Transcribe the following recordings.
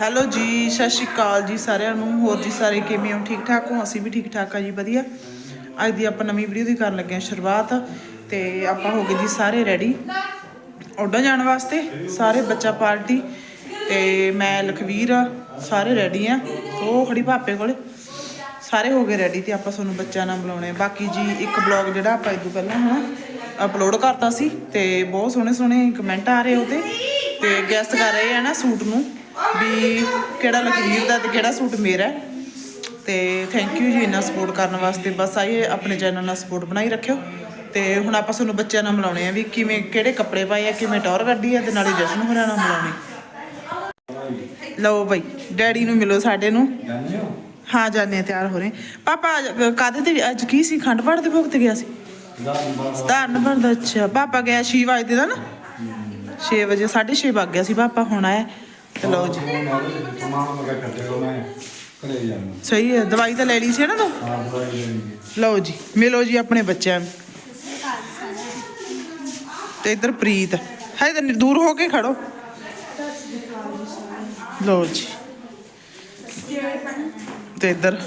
Hello ਜੀ, ਸਤਿ ਸ਼੍ਰੀ ਅਕਾਲ ਜੀ ਸਾਰਿਆਂ ਨੂੰ। ਹੋਰ ਜੀ ਸਾਰੇ ਕਿਵੇਂ ਹੋ? ਠੀਕ ਠਾਕ ਹੋ? ਅਸੀਂ ਵੀ ਠੀਕ ਠਾਕ ਆ ਜੀ, ਵਧੀਆ। ਅੱਜ ਦੀ ਆਪਾਂ ਨਵੀਂ ਵੀਡੀਓ ਦੀ ਕਰਨ ਲੱਗੇ ਹਾਂ ਸ਼ੁਰੂਆਤ ਤੇ ਆਪਾਂ ਹੋ ਗਏ ਜੀ ਸਾਰੇ ਰੈਡੀ ਉੱਡਣ ਜਾਣ ਵਾਸਤੇ ਸਾਰੇ ਬੱਚਾ ਪਾਰਟੀ ਤੇ ਮੈਂ ਲਖਵੀਰ ਆ, ਸਾਰੇ ਰੈਡੀ ਆ। ਉਹ ਖੜੀ ਭਾਪੇ ਕੋਲੇ। ਸਾਰੇ ਹੋ ਗਏ ਰੈਡੀ ਤੇ ਆਪਾਂ ਤੁਹਾਨੂੰ ਬੱਚਿਆਂ ਨਾਲ ਬੁਲਾਉਣੇ ਬਾਕੀ ਜੀ ਇੱਕ ਬਲੌਗ ਜਿਹੜਾ ਆਪਾਂ ਇਦੋਂ ਪਹਿਲਾਂ ਹੁਣ ਅਪਲੋਡ ਕਰਤਾ ਸੀ ਤੇ ਬਹੁਤ ਸੋਹਣੇ ਸੋਹਣੇ ਕਮੈਂਟ ਆ ਰਹੇ ਉਹਦੇ। ਤੇ ਗੈਸਟ ਕਰ ਰਹੇ ਆ ਨਾ ਸੂਟ ਨੂੰ। ਵੀ ਕਿਹੜਾ ਲਖਵੀਰ ਦਾ ਤੇ ਕਿਹੜਾ ਸੂਟ ਮੇਰਾ। ਤੇ ਥੈਂਕ ਯੂ ਜੀ ਇੰਨਾ ਸਪੋਰਟ ਕਰਨ ਵਾਸਤੇ। ਬਸ ਆਈਏ ਆਪਣੇ ਚੈਨਲ ਨਾਲ ਸਪੋਰਟ ਬਣਾਈ ਰੱਖਿਓ। ਤੇ ਹੁਣ ਆਪਾਂ ਤੁਹਾਨੂੰ ਬੱਚਿਆਂ ਨਾਲ ਮਿਲਾਉਣੇ ਆ ਵੀ ਕਿਵੇਂ ਕਿਹੜੇ ਕੱਪੜੇ ਪਾਏ ਆ ਕਿਵੇਂ ਟੌਰ ਕੱਢੀ ਆ ਤੇ ਨਾਲੇ ਜਸ਼ਨ ਹੋਰਾਂ ਨਾਲ ਮਿਲਾਉਣੇ। ਲਓ ਬਈ ਡੈਡੀ ਨੂੰ ਮਿਲੋ ਸਾਡੇ ਨੂੰ। ਹਾਂ? ਜਾਣੇ ਤਿਆਰ ਹੋ ਰਹੇ। ਪਾਪਾ ਕਾਦੇ ਤੇ ਅੱਜ ਕੀ ਸੀ? ਖੰਡ ਪਾਠ ਦੇ ਭੋਗ ਤੇ ਗਿਆ ਸੀ। ਸਤਾਰਨ ਦਾ ਅੱਛਾ। ਪਾਪਾ ਗਿਆ 6 ਵਜੇ ਦਾ ਨਾ? 6 ਵਜੇ 6:30 ਵਜ ਗਿਆ ਸੀ। ਪਾਪਾ ਹੁਣ ਆਇਆ। ਤੇ ਲਓ ਜੀ। ਸਹੀ ਹੈ ਦਵਾਈ ਤਾਂ ਲੈ ਲਈ ਸੀ ਨਾ ਤੂੰ? ਲਓ ਜੀ ਮਿਲੋ ਜੀ ਆਪਣੇ ਬੱਚਿਆਂ ਨੂੰ। ਤੇ ਇੱਧਰ ਪ੍ਰੀਤ ਹੈ ਇਧਰ ਦੂਰ ਹੋ ਕੇ ਖੜੋ। ਲਓ ਜੀ। ਤੇ ਇੱਧਰ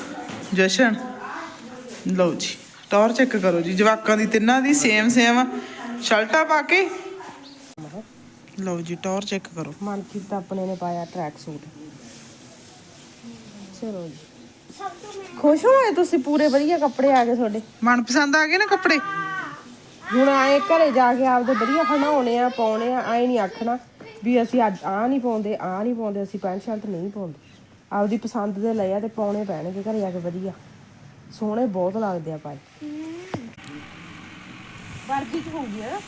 ਜਸ਼ਨ ਲਓ ਜੀ। ਟੌਰ ਚੈੱਕ ਕਰੋ ਜੀ ਜਵਾਕਾਂ ਦੀ ਤਿੰਨਾਂ ਦੀ ਸੇਮ ਸੇਮ ਸ਼ਰਟਾਂ ਪਾ ਕੇ ਲਓ ਜੀ ਟੌਰ ਚੈੱਕ ਕਰੋ। ਮਨਕੀਤ ਤਾਂ ਆਪਣੇ ਨੇ ਪਾਇਆ ਟਰੈਕ ਸੂਟ ਚਲੋ ਜੀ। ਖੁਸ਼ ਹੋਏ ਤੁਸੀਂ ਪੂਰੇ ਵਧੀਆ ਕੱਪੜੇ ਆ ਗਏ ਤੁਹਾਡੇ? ਮਨਪਸੰਦ ਆ ਗਏ ਨਾ ਕੱਪੜੇ? ਹੁਣ ਆਏ ਘਰੇ ਜਾ ਕੇ ਆਪਦੇ ਵਧੀਆ ਹੰਡਾਉਣੇ ਆ ਪਾਉਣੇ ਆ ਆਏ ਨਹੀਂ ਆਖਣਾ ਵੀ ਅਸੀਂ ਅੱਜ ਆ ਨਹੀਂ ਪਾਉਂਦੇ ਆ ਨਹੀਂ ਪਾਉਂਦੇ ਅਸੀਂ ਪੈਂਟ ਸ਼ਰਟ ਨਹੀਂ ਪਾਉਂਦੇ। ਆਪਦੀ ਪਸੰਦ ਦੇ ਲਏ ਆ ਤੇ ਪਾਉਣੇ ਪੈਣਗੇ ਘਰੇ ਆ ਕੇ ਵਧੀਆ। ਸੋਹਣੇ ਬਹੁਤ ਲੱਗਦੇ ਆ ਭਾਈ। ਵਰਗੀ ਚ ਹੋ ਗਿਆ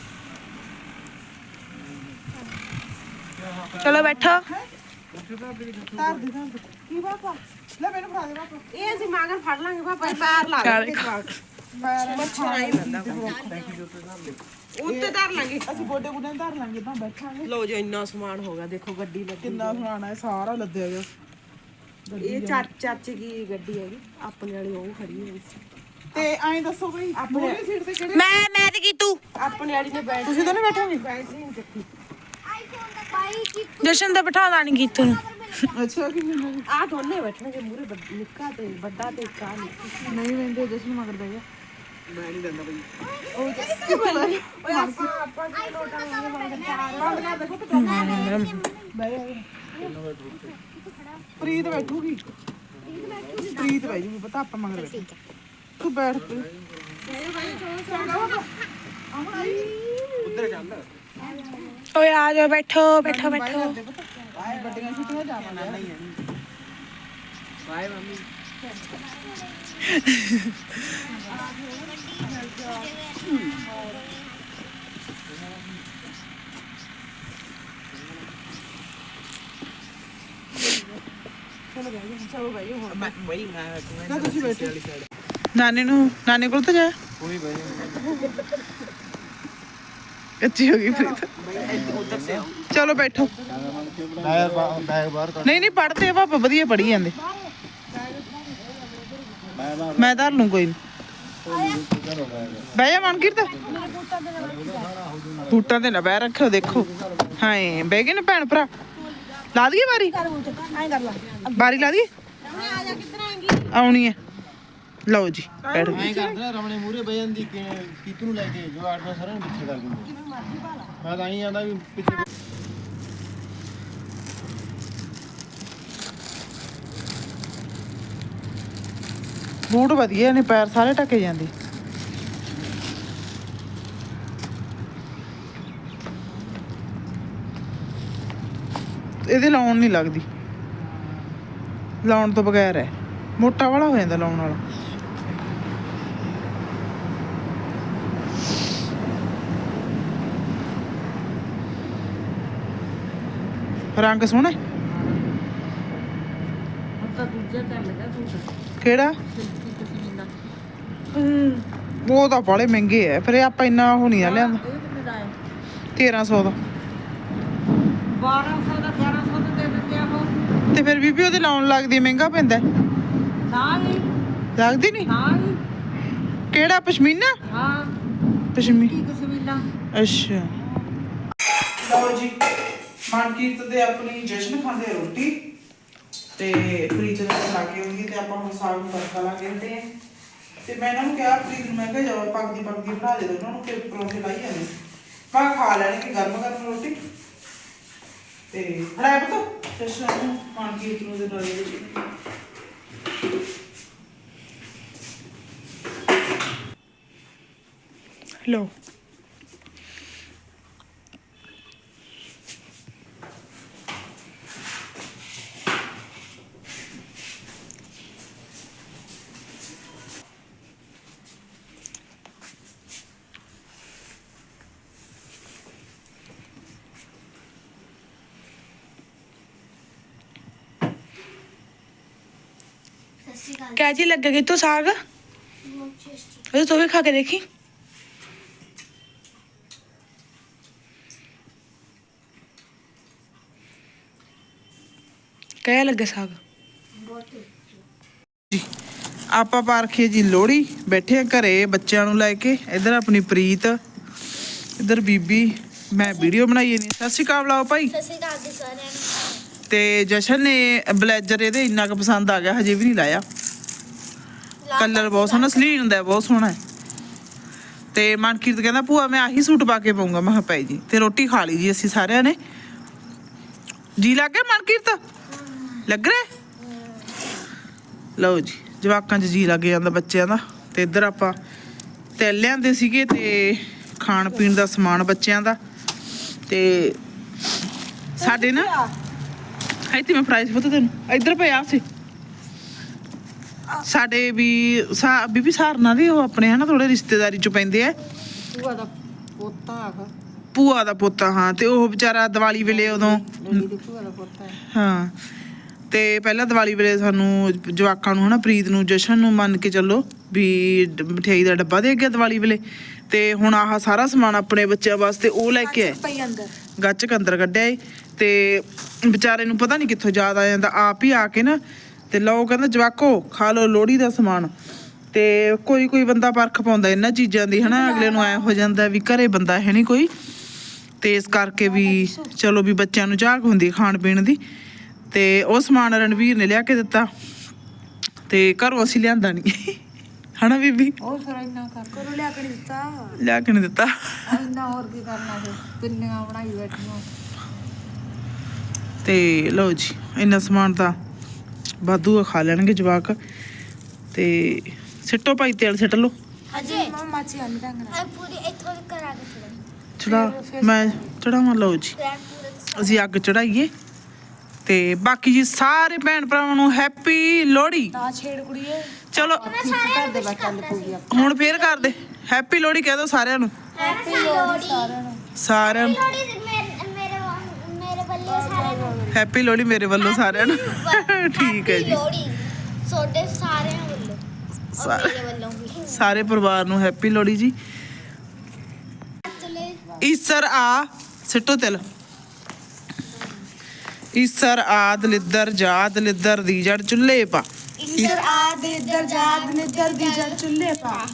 ਚਲੋ ਬੈਠੋ। ਕੀ ਬਾਪਾ ਲੈ ਮੈਨੂੰ ਫੜਾ ਦੇ ਬਾਪਾ ਇਹ ਅਸੀਂ ਮਾਗਰ ਫੜ ਲਾਂਗੇ ਪਾਪਾ ਪੈਰ ਲਾ ਚੱਲ ਮੱਛਰ ਆਈ ਬੰਦਾ ਉੱਤੇ ਧਰ ਲਾਂਗੇ। ਅਸੀਂ ਗੋਡੇ ਗੁੱਡੇ ਧਰ ਲਾਂਗੇ ਤਾਂ ਬੈਠਾਂਗੇ। ਲੋ ਜੋ ਇੰਨਾ ਸਮਾਨ ਹੋ ਗਿਆ ਦੇਖੋ ਗੱਡੀ ਲੱਗੀ ਕਿੰਨਾ ਸਮਾਨ ਹੈ ਸਾਰਾ ਲੱਦਿਆ ਗਿਆ। ਇਹ ਚਾ- ਚਾਚੇ ਦੀ ਗੱਡੀ ਹੈਗੀ? ਆਪਣੇ ਵਾਲੀ ਉਹ ਖੜੀ ਹੋਈ ਸੀ। ਤੇ ਐਂ ਦੱਸੋ ਬਈ ਆਪਣੇ ਸੀਟ ਤੇ ਕਿਹੜੇ ਮੈਂ ਮੈਂ ਤੇ ਕੀਤੂ। ਆਪਣੇ ਵਾਲੀ ਨੇ ਬੈਠ ਤੁਸੀਂ ਤਾਂ ਨਹੀਂ ਬੈਠੋਗੇ ਨਹੀਂ ਚੱਕੀ ਜਸ਼ਨ ਦਾ ਬਿਠਾਦਾ ਨਹੀਂ ਕੀਤੂ ਨੂੰ। ਅੱਛਾ। ਕਿ ਨਹੀਂ ਆ ਦੋਨੇ ਬੈਠਣਗੇ ਮੂਰੇ ਨਿੱਕਾ ਤੇ ਵੱਡਾ ਤੇ ਕਾ ਨਿੱਕੀ। ਨਹੀਂ ਵੰਦੇ ਜਸ਼ਨ ਮਗਰ ਬੈ ਗਿਆ ਓਏ ਆਪਾਂ ਆਪਾਂ ਕੀ। ਲੋਟਾ ਲਾਂਗੇ ਪ੍ਰੀਤ ਬੈਠੂਗੀ। ਪ੍ਰੀਤ ਬੈ ਜੂਗੀ ਪਤਾ ਆਪਾਂ ਮਗਰ ਬੈਠੇ ਤੂੰ ਬੈਠ ਕੇ। ਓਏ ਆ ਜਾਓ ਬੈਠੋ ਬੈਠੋ ਬੈਠੋ। ਵੱਡੀਆਂ ਛੁੱਟੀਆਂ ਜਾਵਾਂਗੇ ਨਾ ਤੁਸੀਂ ਬੈਠੋ। ਨਾਨੇ ਨੂੰ ਨਾਨੇ ਕੋਲ ਤਾਂ ਜਾ। ਕੋਈ ਬਈ। ਕੱਚੀ ਹੋ ਗਈ ਪ੍ਰੀਤ। ਚਲੋ ਬੈਠੋ। ਟਾਇਰ ਬੈਗ ਬਾਹਰ ਕੱਢ ਨਹੀਂ ਨਹੀਂ ਪੜਦੇ ਪਾਪਾ, ਵਧੀਆ ਪੜੀ ਜਾਂਦੇ। ਮੈਂ ਨਾ ਮੈਂ ਧਰ ਲੂੰ ਕੋਈ ਨੀ। ਚਲੋ ਬੈਗ ਬਹਿ ਜਾ ਮਨਕੀਰਤ। ਬੂਟਾਂ ਤੇ ਨਾ ਬਹਿ ਰੱਖਿਓ, ਦੇਖੋ। ਹਾਏ, ਬਹਿ ਗਏ ਨੇ ਭੈਣ ਭਰਾ। ਲਾ ਦਈਏ ਬਾਰੀ ਬਾਰੀ ਲਾ ਦਈਏ? ਆਉਣੀ ਹੈ ਲਓ ਜੀ ਬੈਠ। ਗਏ ਐਂ ਕਰਦੇ ਰਮਣੇ ਮੂਰੇ ਬੈ ਜਾਂਦੀ ਕਿ ਕੀਤੂ ਨੂੰ ਲੈ ਕੇ ਜੋ ਆਟਵਾ ਸਾਰਿਆਂ ਨੂੰ ਪਿੱਛੇ ਕਰ ਦਿੰਦੇ ਮੈਂ ਤਾਂ ਹੀ ਆਂਦਾ ਵੀ ਪਿੱਛੇ ਬੂਟ ਵਧੀਆ ਨੇ ਪੈਰ ਸਾਰੇ ਢੱਕੇ ਜਾਂਦੇ। ਇਹਦੇ ਲਾਉਣ ਨਹੀਂ ਲੱਗਦੀ। ਲਾਉਣ ਤੋਂ ਬਗੈਰ ਹੈ ਮੋਟਾ ਵਾਲਾ ਹੋ ਜਾਂਦਾ ਲਾਉਣ ਵਾਲਾ। ਰੰਗ ਸੋਹਣਾ ਹੈ। ਤਾਂ ਦੂਜਾ ਚੱਲ ਗਿਆ ਤੂੰ ਕਿਹੜਾ? ਉਹ ਤਾਂ ਬੜੇ ਮਹਿੰਗੇ ਐ ਫਿਰ ਇਹ ਆਪਾਂ ਇੰਨਾ ਉਹ ਨਹੀਂ ਨਾ ਲਿਆਂਦਾ। ਇਹ ਕਿੰਨੇ ਦਾ ਹੈ? 1300 ਦਾ। 1200 ਦਾ 1200 ਦਾ ਦੇ ਦਿੰਦੇ ਆ ਉਹ ਤੇ ਫਿਰ ਬੀਬੀ ਉਹਦੇ ਲਾਉਣ ਲੱਗਦੀ ਮਹਿੰਗਾ ਪੈਂਦਾ ਹੈ। ਨਾ ਹੀ ਲੱਗਦੀ ਨਹੀਂ? ਨਾ ਹੀ ਕਿਹੜਾ ਪਸ਼ਮੀਨਾ? ਹਾਂ। ਪਸ਼ਮੀ ਕੀ ਕਸਮੀਨਾ ਅੱਛਾ। ਲਓ ਜੀ ਮਨਕੀਰਤ ਦੇ ਆਪਣੀ ਜਸ਼ਨ ਖਾਂਦੇ ਰੋਟੀ ਤੇ ਪ੍ਰੀਤ ਨੇ ਲਾ ਕੇ ਆਉਂਗੀ ਤੇ ਆਪਾਂ ਹੁਣ ਸਾਗ ਨੂੰ ਤੜਕਾ ਲਾ ਕੇ ਹੁੰਦੇ ਆ ਤੇ ਮੈਂ ਇਹਨਾਂ ਨੂੰ ਕਿਹਾ ਪ੍ਰੀਤ ਨੂੰ ਮੈਂ ਕਿਹਾ ਜਾਓ ਪੱਕਦੀ ਪੱਕਦੀ ਬਣਾ ਦੇ ਦੋ ਉਹਨਾਂ ਨੂੰ ਤੇ ਪਰੌਂਠੇ ਲਾਈ ਜਾਂਦੇ ਮੈਂ ਖਾ ਲੈਣਗੇ ਗਰਮ ਗਰਮ ਰੋਟੀ? ਤੇ ਹਰਾਇ ਪਤਾ। ਜਸ਼ਨ ਨੂੰ ਕੀ ਨੂੰ ਦੇ ਡੋਲੇ ਵਿੱਚ ਲੋ ਸਤਿ ਸ਼੍ਰੀ ਅਕਾਲ ਕਿਆ ਜੀ ਲੱਗੇਗੀ ਤੂੰ ਸਾਗ? ਬਹੁਤ ਟੇਸਟੀ ਉਹ ਤੂੰ ਵੀ ਖਾ ਕੇ ਦੇਖੀ? ਕਿਆ ਲੱਗਾ ਸਾਗ। ਆਪਾਂ ਪਾਰਖੇ ਜੀ ਲੋਹੜੀ ਬੈਠੇ ਆ ਘਰੇ ਬੱਚਿਆਂ ਨੂੰ ਲੈ ਕੇ। ਇਧਰ ਆਪਣੀ ਪ੍ਰੀਤ ਇਧਰ ਬੀਬੀ ਮੈਂ ਵੀਡੀਓ ਬਣਾਈ ਨਹੀਂ ਸਤਿ ਸ਼੍ਰੀ ਅਕਾਲ ਬੁਲਾਓ ਭਾਈ। ਸਤਿ ਸ਼੍ਰੀ ਅਕਾਲ ਜੀ ਸਾਰਿਆਂ ਨੂੰ। ਤੇ ਜਸ਼ਨ ਨੇ ਬਲੇਜ਼ਰ ਇਹਦੇ ਇੰਨਾ ਕੁ ਪਸੰਦ ਆ ਗਿਆ ਹਜੇ ਵੀ ਨਹੀਂ ਲਾਇਆ। ਕਲਰ ਬਹੁਤ ਸੋਹਣਾ ਸਲੀਨ ਹੁੰਦਾ ਹੈ, ਬਹੁਤ ਸੋਹਣਾ ਹੈ। ਤੇ ਮਨਕੀਰਤ ਕਹਿੰਦਾ ਭੂਆ ਮੈਂ ਆਹੀ ਸੂਟ ਪਾ ਕੇ ਪਾਉਂਗਾ। ਮੈਂ ਕਿਹਾ ਪੈ ਜੀ ਤੇ ਰੋਟੀ ਖਾ ਲਈ ਜੀ ਅਸੀਂ ਸਾਰਿਆਂ ਨੇ। ਜੀ ਲੱਗ ਗਿਆ ਮਨਕੀਰਤ? ਲੱਗ ਰਿਹਾ ਲਓ ਜੀ ਜਵਾਕਾਂ 'ਚ ਜੀ ਲੱਗ ਜਾਂਦਾ ਬੱਚਿਆਂ ਦਾ। ਤੇ ਇੱਧਰ ਆਪਾਂ ਤੇਲ ਲਿਆਂਦੇ ਸੀਗੇ ਤੇ ਖਾਣ ਪੀਣ ਦਾ ਸਮਾਨ ਬੱਚਿਆਂ ਦਾ। ਤੇ ਸਾਡੇ ਨਾ ਇੱਥੇ ਮੈਂ ਪ੍ਰਾਈਸ ਪਤਾ ਤੈਨੂੰ। ਇੱਧਰ ਪਿਆ ਸੀ। ਸਾਡੇ ਵੀ ਸਾ ਬੀਬੀ ਸਾਰਨਾ ਦੇ ਉਹ ਆਪਣੇ ਹਨਾ ਥੋੜੇ ਰਿਸ਼ਤੇਦਾਰੀ ਚ ਪੈਂਦੇ ਆ। ਭੂਆ ਦਾ ਪੋਤਾ ਆਗਾ ਭੂਆ ਦਾ ਪੁੱਤ ਹਾਂ ਤੇ ਉਹ ਵਿਚਾਰਾ ਦੀਵਾਲੀ ਵੇਲੇ ਉਦੋਂ ਮੇਰੀ ਦੀ ਭੂਆ ਦਾ ਪੋਤਾ ਹੈ ਹਾਂ ਤੇ ਪਹਿਲਾਂ ਦੀਵਾਲੀ ਵੇਲੇ ਸਾਨੂੰ ਜਵਾਕਾਂ ਨੂੰ ਹਨਾ ਪ੍ਰੀਤ ਨੂੰ ਜਸ਼ਨ ਨੂੰ ਮੰਨ ਕੇ ਚੱਲੋ ਵੀ ਡ- ਮਠਿਆਈ ਦਾ ਡੱਬਾ ਦੇ ਗਿਆ ਦੀਵਾਲੀ ਵੇਲੇ। ਤੇ ਹੁਣ ਆਹ ਸਾਰਾ ਸਮਾਨ ਆਪਣੇ ਬੱਚਿਆਂ ਵਾਸਤੇ ਉਹ ਲੈ ਕੇ ਆਏ। ਪਈ ਅੰਦਰ। ਗੱਚ ਅੰਦਰ ਕੱਢਿਆ ਏ। ਤੇ ਵਿਚਾਰੇ ਨੂੰ ਪਤਾ ਨਹੀਂ ਕਿੱਥੋਂ ਯਾਦ ਆ ਜਾਂਦਾ ਆਪ ਹੀ ਆ ਕੇ ਨਾ ਤੇ ਲਓ ਕਹਿੰਦਾ ਜਵਾਕੋ ਖਾ ਲਓ ਲੋਹੜੀ ਦਾ ਸਮਾਨ। ਤੇ ਕੋਈ ਕੋਈ ਬੰਦਾ ਪਰਖ ਪਾਉਂਦਾ ਇਹਨਾਂ ਚੀਜ਼ਾਂ ਦੀ ਹਨਾ? ਅਗਲੇ ਨੂੰ ਐ ਹੋ ਜਾਂਦਾ ਵੀ ਘਰੇ ਬੰਦਾ ਹੈ ਨਹੀਂ ਕੋਈ। ਤੇ ਇਸ ਕਰਕੇ ਵੀ ਚਲੋ ਵੀ ਬੱਚਿਆਂ ਨੂੰ ਝਾਕ ਹੁੰਦੀ ਖਾਣ ਪੀਣ ਦੀ। ਤੇ ਉਹ ਸਮਾਨ ਰਣਵੀਰ ਨੇ ਲਿਆ ਕੇ ਦਿੱਤਾ। ਤੇ ਘਰੋਂ ਅਸੀਂ ਲਿਆਂਦਾ ਨਹੀਂ ਹਨਾ ਬੀਬੀ? ਉਹ ਫਿਰ ਇੰਨਾ ਕਰ। ਕੋਲੋਂ ਲਿਆ ਕੇ ਨਹੀਂ ਦਿੱਤਾ। ਲਿਆ ਕੇ ਨਹੀਂ ਦਿੱਤਾ। ਇੰਨਾ ਹੋਰ ਕੀ ਕਰਨਾ ਫਿਰ? ਪਿੰਨੀਆਂ ਬਣਾਈ ਬੈਠੀਆਂ। ਤੇ ਲਓ ਜੀ ਇੰਨਾ ਸਮਾਨ ਤਾਂ ਵਾਧੂ ਖਾ ਲੈਣਗੇ ਜਵਾਕ। ਤੇ ਸਿੱਟੋ ਭਾਈ ਤੇਲ ਸਿੱਟ ਲਓ। ਅਜੇ ਮਮਾ ਚੀ ਪੂਰੀ ਇੱਥੋਂ ਚੜਾ ਮੈਂ ਚੜਾਵਾਂ ਲਓ ਜੀ। ਅਸੀਂ ਅੱਗ ਚੜਾਈਏ। ਤੇ ਬਾਕੀ ਜੀ ਸਾਰੇ ਭੈਣ ਭਰਾਵਾਂ ਨੂੰ ਹੈਪੀ ਲੋਹੜੀ। ਤਾਂ ਛੇੜ ਕੁੜੀਏ। ਚਲੋ। ਦੇ ਹੁਣ ਫੇਰ ਕਰਦੇ। ਹੈਪੀ ਲੋਹੜੀ ਕਹਿ ਦਿਓ ਸਾਰਿਆਂ ਨੂੰ। ਹੈਪੀ ਲੋਹੜੀ। ਸਾਰਿਆਂ ਨੂੰ ਮੇਰੇ ਵੱਲ- ਮੇਰੇ ਵੱਲੋਂ ਸਾਰਿਆਂ ਨੂੰ ਹੈਪੀ ਲੋਹੜੀ ਮੇਰੇ ਵੱਲੋਂ ਸਾਰਿਆਂ ਨੂੰ। ਠੀਕ ਹੈ Happy ਜੀ। ਤੁਹਾਡੇ ਸਾਰਿਆਂ ਵੱਲੋਂ। ਔਰ ਸਾਰੇ- ਮੇਰੇ ਵੱਲੋਂ ਵੀ। ਸਾਰੇ ਪਰਿਵਾਰ ਨੂੰ ਹੈਪੀ ਲੋਹੜੀ ਜੀ। ਈਸਰ ਆ ਸਿੱਟੋ ਤਿਲ। ਈਸਰ ਆ ਦਲਿੱਦਰ ਜਾ ਦਲਿੱਦਰ ਦੀ ਜੜ ਚੁੱਲ੍ਹੇ ਪਾ। ਇਸਰ ਆਦ ਇਧਰ ਜਾਦ ਨਿੱਦਰ ਦੀ ਜੜ ਚੁੱਲੇ ਪਾ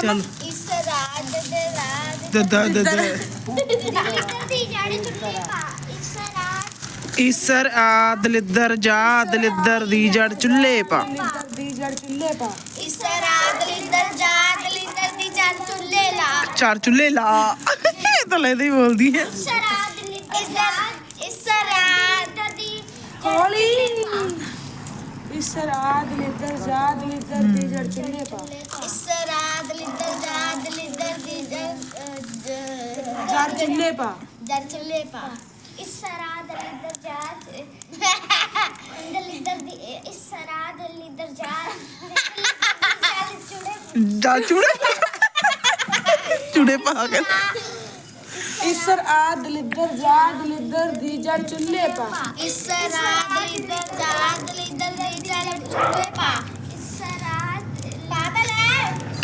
ਚਲ ਇਸ ਰਾਤ ਦੇ ਰਾਤ ਦਦਾ ਦਦਾ ਦਲਿੱਦਰ ਦੀ ਜਾੜੀ ਚੁੱਲੇ ਪਾ ਇਸ ਰਾਤ ਈਸਰ ਆ ਦਲਿੱਦਰ ਜਾ ਦਲਿੱਦਰ ਦੀ ਜੜ ਚੁੱਲ੍ਹੇ ਪਾ। ਨਿੱਦਰ ਦੀ ਜੜ ਚੁੱਲੇ। ਪਾ ਇਸ ਰਾਤ ਦਲਿੱਦਰ ਜਾ ਦਲਿੱਦਰ ਦੀ ਜਾੜੀ ਚੁੱਲ੍ਹੇ ਲਾ ਇਹ ਤਾਂ ਲੈਦੇ ਹੀ ਬੋਲਦੀ ਹੈ। ਇਸ ਰਾਤ ਦਲਿੱਦਰ ਜਾ ਇਸ ਰਾਤ ਦੀ ਹੌਲੀ। ਇਸਰ ਆਦ ਨਿੱਦਰ ਜਾਦ ਨਿੱਦਰ ਦੀ ਜੜ ਚੁੱਲੇ ਪਾ। ਇਸ ਰਾਤ ਇਸ ਰਾਤ ਦਲਿੱਦਰ ਜਾ ਦਲਿੱਦਰ ਦੀ ਇਸ ਰਾਤ ਦਲਿੱਦਰ ਜਾ ਦਲਿੱਦਰ ਚੁੱਲੇ ਜਾ ਚੂੜੇ ਚੂੜੇ ਪਾ ਕੇ ਇਸਰ ਇਸ ਰਾਤ ਦਲਿੱਦਰ ਜਾ ਦਲਿੱਦਰ ਦੀ ਪਾ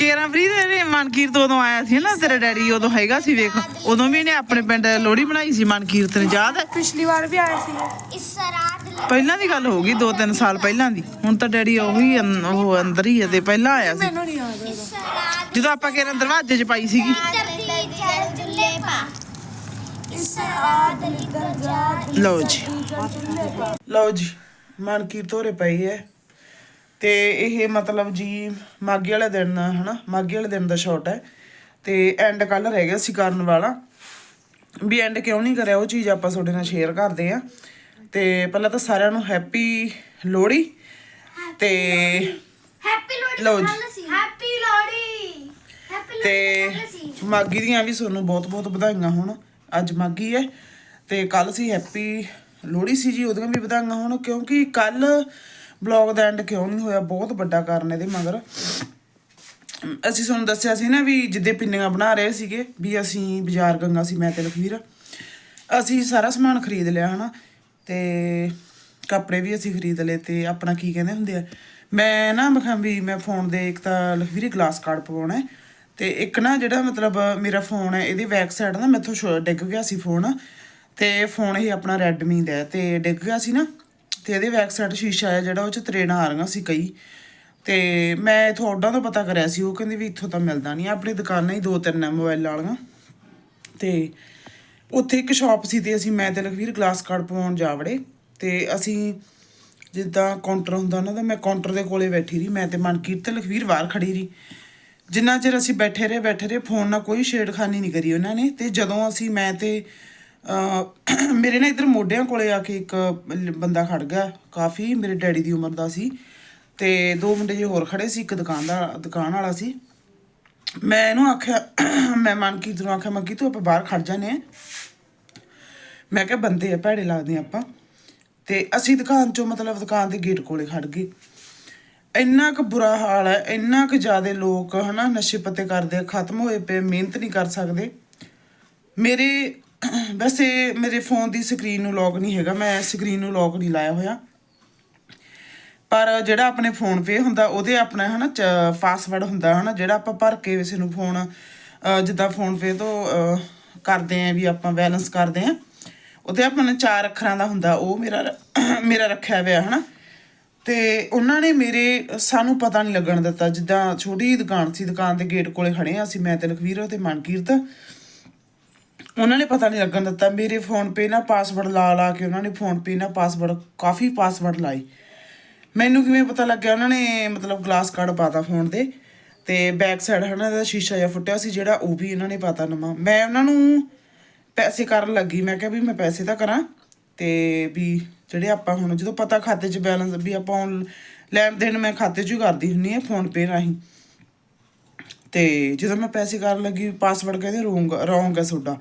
ਕੇਰਾਂ ਫਰੀ ਦੇ ਮਨਕੀਰਤ ਉਦੋਂ ਆਇਆ ਸੀ ਨਾ ਤੇਰਾ ਡੈਡੀ ਉਦੋਂ ਹੈਗਾ ਸੀ ਵੇਖ। ਉਦੋਂ ਵੀ ਇਹਨੇ ਆਪਣੇ ਪਿੰਡ ਲੋਹੜੀ ਬਣਾਈ ਸੀ ਮਨਕੀਰਤ ਨੇ ਯਾਦ ਹੈ? ਪਿਛਲੀ ਵਾਰ ਵੀ ਆਏ ਸੀ। ਇਸ ਰਾਤ ਪਹਿਲਾਂ ਦੀ ਗੱਲ ਹੋ ਗਈ 2-3 ਸਾਲ ਪਹਿਲਾਂ ਦੀ। ਹੁਣ ਤਾਂ ਡੈਡੀ ਉਹੀ ਉਹ ਅੰਦਰ ਹੀ ਹੈ ਤੇ ਪਹਿਲਾਂ ਆਇਆ ਸੀ। ਮੈਨੂੰ ਨਹੀਂ ਯਾਦ ਇਸ ਰਾਤ ਜਦੋਂ ਆਪਾਂ ਕੇਰਾਂ ਦਰਵਾਜ਼ੇ 'ਚ ਪਾਈ ਸੀਗੀ। ਲਓ ਜੀ। ਲਓ ਜੀ ਮਨਕੀਰ ਧੋਰੇ ਪਈ ਹੈ। ਤੇ ਇਹ ਮਤਲਬ ਜੀ ਮਾਗੀ ਵਾਲੇ ਦਿਨ ਹਨਾ ਮਾਗੀ ਵਾਲੇ ਦਿਨ ਦਾ ਸ਼ਾਟ ਹੈ। ਤੇ ਐਂਡ ਕੱਲ ਰਹਿ ਗਿਆ ਸੀ ਕਰਨ ਵਾਲਾ। ਵੀ ਐਂਡ ਕਿਉਂ ਨਹੀਂ ਕਰਿਆ ਉਹ ਚੀਜ਼ ਆਪਾਂ ਤੁਹਾਡੇ ਨਾਲ ਸ਼ੇਅਰ ਕਰਦੇ ਆ ਤੇ ਪਹਿਲਾਂ ਤਾਂ ਸਾਰਿਆਂ ਨੂੰ ਹੈਪੀ ਲੋਹੜੀ। ਤੇ ਹੈਪੀ ਲੋਹੜੀ ਹੈਪੀ ਲੋਹੜੀ। ਤੇ ਮਾਗੀ ਦੀਆਂ ਵੀ ਤੁਹਾਨੂੰ ਬਹੁਤ ਬਹੁਤ ਵਧਾਈਆਂ ਹੋਣ। ਅੱਜ ਮਾਗੀ ਹੈ। ਤੇ ਕੱਲ ਸੀ ਹੈਪੀ ਲੋਹੜੀ ਸੀ ਜੀ ਉਹਦੀਆਂ ਵੀ ਵਧਾਈਆਂ ਹੋਣ। ਕਿਉਂਕਿ ਕੱਲ ਬਲੌਗ ਦਾ ਐਂਡ ਕਿਉਂ ਨਹੀਂ ਹੋਇਆ? ਬਹੁਤ ਵੱਡਾ ਕਾਰਨ ਇਹਦੇ ਮਗਰ। ਅਸੀਂ ਤੁਹਾਨੂੰ ਦੱਸਿਆ ਸੀ ਨਾ ਵੀ ਜਿੱਦੇ ਪਿੰਨੀਆਂ ਬਣਾ ਰਹੇ ਸੀਗੇ, ਵੀ ਅਸੀਂ ਬਾਜ਼ਾਰ ਗੰਗਾ ਸੀ, ਮੈਂ ਤੇ ਲਖਵੀਰ। ਅਸੀਂ ਸਾਰਾ ਸਮਾਨ ਖਰੀਦ ਲਿਆ, ਹਨਾ? ਤੇ ਕੱਪੜੇ ਵੀ ਅਸੀਂ ਖਰੀਦ ਲਏ ਤੇ ਆਪਣਾ ਕੀ ਕਹਿੰਦੇ ਹੁੰਦੇ ਆ? ਮੈਂ ਨਾ ਮਖਾਂ ਵੀ ਮੈਂ ਫੋਨ ਦੇ ਇੱਕ ਤਾਂ ਲਖਵੀਰ ਗਲਾਸ ਕਾਰਡ ਪਵਾਉਣਾ ਹੈ। ਤੇ ਇੱਕ ਨਾ ਜਿਹੜਾ ਮਤਲਬ ਮੇਰਾ ਫੋਨ ਹੈ, ਇਹਦੀ ਬੈਕ ਸਾਈਡ ਨਾ ਮੈਥੋਂ ਛੋ- ਡਿੱਗ ਗਿਆ ਸੀ ਫੋਨ ਤੇ ਫੋਨ ਇਹ ਆਪਣਾ ਰੈਡਮੀ ਦਾ ਹੈ ਤੇ ਡਿੱਗ ਗਿਆ ਸੀ ਨਾ। ਤੇ ਇਹਦੇ ਬੈਕ ਸਾਈਡ ਸ਼ੀਸ਼ਾ ਆ ਜਿਹੜਾ, ਉਹ ਚ ਤਰੇਣਾ ਆ ਰਹੀਆਂ ਸੀ ਕਈ। ਤੇ ਮੈਂ ਇਥੋਂ ਆਰਡਰਾਂ ਤੋਂ ਪਤਾ ਕਰਿਆ ਸੀ, ਉਹ ਕਹਿੰਦੀ ਵੀ ਇੱਥੋਂ ਤਾਂ ਮਿਲਦਾ ਨਹੀਂ। ਆਪਣੀ ਦੁਕਾਨਾਂ ਹੀ ਦੋ ਤਿੰਨ ਆ ਮੋਬਾਈਲ ਵਾਲੀਆਂ। ਤੇ ਉੱਥੇ ਇੱਕ ਸ਼ਾਪ ਸੀ ਤੇ ਅਸੀਂ, ਮੈਂ ਤੇ ਲਖਵੀਰ ਗਲਾਸ ਕਾਰਡ ਪਵਾਉਣ ਜਾ ਵੜੇ। ਤੇ ਅਸੀਂ ਜਿੱਦਾਂ ਕਾਊਂਟਰ ਹੁੰਦਾ ਉਹਨਾਂ ਦਾ ਮੈਂ ਕਾਊਂਟਰ ਦੇ ਕੋਲੇ ਬੈਠੀ ਰਹੀ। ਮੈਂ ਤੇ ਮਨਕੀਰਤ ਤੇ ਲਖਵੀਰ ਬਾਹਰ ਖੜੀ ਰਹੀ। ਜਿੰਨਾ ਚਿਰ ਅਸੀਂ ਬੈਠੇ ਰਹੇ ਬੈਠੇ ਰਹੇ ਫੋਨ ਨਾਲ ਕੋਈ ਛੇੜਖਾਨੀ ਨਹੀਂ ਕਰੀ ਉਹਨਾਂ ਨੇ। ਤੇ ਜਦੋਂ ਅਸੀਂ, ਮੈਂ ਤੇ ਮੇਰੇ ਨਾਲ ਇੱਧਰ ਮੋਢਿਆਂ ਕੋਲੇ ਆ ਕੇ ਇੱਕ ਬੰਦਾ ਖੜ ਗਿਆ। ਕਾਫੀ ਮੇਰੇ ਡੈਡੀ ਦੀ ਉਮਰ ਦਾ ਸੀ ਤੇ ਦੋ ਮੁੰਡੇ ਜੇ ਹੋਰ ਖੜੇ ਸੀ, ਇੱਕ ਦੁਕਾਨ ਦਾ, ਦੁਕਾਨ ਵਾਲਾ ਸੀ। ਮੈਂ ਇਹਨੂੰ ਆਖਿਆ, ਮੈਂ ਮਨਕੀਰਤ ਨੂੰ ਆਖਿਆ, ਮਨਕੀਰਤ ਤੂੰ ਆਪਾਂ ਬਾਹਰ ਖੜ ਜਾਂਦੇ ਆ। ਮੈਂ ਕਿਹਾ, ਬੰਦੇ ਆ, ਭੈੜੇ ਲੱਗਦੇ ਆ ਆਪਾਂ। ਤੇ ਅਸੀਂ ਦੁਕਾਨ ਚੋਂ ਮਤਲਬ ਦੁਕਾਨ ਦੇ ਗੇਟ ਕੋਲੇ ਖੜ ਗਏ। ਇੰਨਾ ਕੁ ਬੁਰਾ ਹਾਲ ਹੈ, ਇੰਨਾ ਕੁ ਜ਼ਿਆਦੇ ਲੋਕ ਹਨਾ, ਨਸ਼ੇ ਪੱਤੇ ਕਰਦੇ ਖਤਮ ਹੋਏ ਪਏ, ਮਿਹਨਤ ਨਹੀਂ ਕਰ ਸਕਦੇ। ਮੇਰੇ ਵੈਸੇ ਮੇਰੇ ਫੋਨ ਦੀ ਸਕਰੀਨ ਨੂੰ ਲੌਕ ਨਹੀਂ ਹੈਗਾ, ਮੈਂ ਸਕਰੀਨ ਨੂੰ ਲੌਕ ਨਹੀਂ ਲਾਇਆ ਹੋਇਆ। ਪਰ ਜਿਹੜਾ ਆਪਣੇ ਫੋਨ ਪੇ ਹੁੰਦਾ, ਉਹਦੇ ਆਪਣਾ ਹਨਾ ਪਾਸਵਰਡ ਹੁੰਦਾ ਹਨਾ, ਜਿਹੜਾ ਆਪਾਂ ਭਰ ਕੇ ਕਿਸੇ ਨੂੰ ਫੋਨ ਜਿੱਦਾਂ ਫੋਨ ਪੇ ਤੋਂ ਕਰਦੇ ਆ ਵੀ ਆਪਾਂ ਬੈਲੈਂਸ ਕਰਦੇ ਆ, ਉਹਦੇ ਆਪਣਾ ਚਾਰ ਅੱਖਰਾਂ ਦਾ ਹੁੰਦਾ, ਉਹ ਮੇਰਾ ਮੇਰਾ ਰੱਖਿਆ ਹੋਇਆ ਹਨਾ। ਤੇ ਉਹਨਾਂ ਨੇ ਮੇਰੇ, ਸਾਨੂੰ ਪਤਾ ਨਹੀਂ ਲੱਗਣ ਦਿੱਤਾ, ਜਿੱਦਾਂ ਛੋਟੀ ਦੁਕਾਨ ਸੀ, ਦੁਕਾਨ ਦੇ ਗੇਟ ਕੋਲੇ ਖੜੇ ਆ ਅਸੀਂ, ਮੈਂ ਤੇ ਲਖਵੀਰ ਤੇ ਮਨਕੀਰਤ। ਉਹਨਾਂ ਨੇ ਪਤਾ ਨਹੀਂ ਲੱਗਣ ਦਿੱਤਾ। ਮੇਰੇ ਫੋਨ ਪੇ ਨਾਲ ਪਾਸਵਰਡ ਲਾ ਲਾ ਕੇ ਉਹਨਾਂ ਨੇ ਫੋਨ ਪੇ ਨਾਲ ਪਾਸਵਰਡ ਕਾਫੀ ਪਾਸਵਰਡ ਲਾਏ। ਮੈਨੂੰ ਕਿਵੇਂ ਪਤਾ ਲੱਗਿਆ? ਉਹਨਾਂ ਨੇ ਮਤਲਬ ਗਲਾਸ ਕਾਰਡ ਪਾਤਾ ਫੋਨ ਦੇ ਤੇ ਬੈਕ ਸਾਈਡ ਹਨਾ ਦਾ ਸ਼ੀਸ਼ਾ ਜਿਹਾ ਫੁੱਟਿਆ ਸੀ ਜਿਹੜਾ, ਉਹ ਵੀ ਇਹਨਾਂ ਨੇ ਪਾਤਾ ਨਵਾਂ। ਮੈਂ ਉਹਨਾਂ ਨੂੰ ਪੈਸੇ ਕਰਨ ਲੱਗੀ। ਮੈਂ ਕਿਹਾ ਵੀ ਮੈਂ ਪੈਸੇ ਤਾਂ ਕਰਾਂ ਤੇ ਵੀ ਜਿਹੜੇ ਆਪਾਂ ਹੁਣ ਜਦੋਂ ਪਤਾ ਖਾਤੇ 'ਚ ਬੈਲੈਂਸ ਵੀ ਆਪਾਂ ਹੁਣ ਲੈਣ ਦੇਣ ਮੈਂ ਖਾਤੇ 'ਚ ਹੀ ਕਰਦੀ ਹੁੰਨੀ ਆ ਫੋਨ ਪੇ ਰਾਹੀਂ। ਤੇ ਜਦੋਂ ਮੈਂ ਪੈਸੇ ਕਰਨ ਲੱਗੀ ਪਾਸਵਰਡ ਕਹਿੰਦੇ ਰੋਂਗ ਰੋਂਗ ਹੈ ਤੁਹਾਡਾ।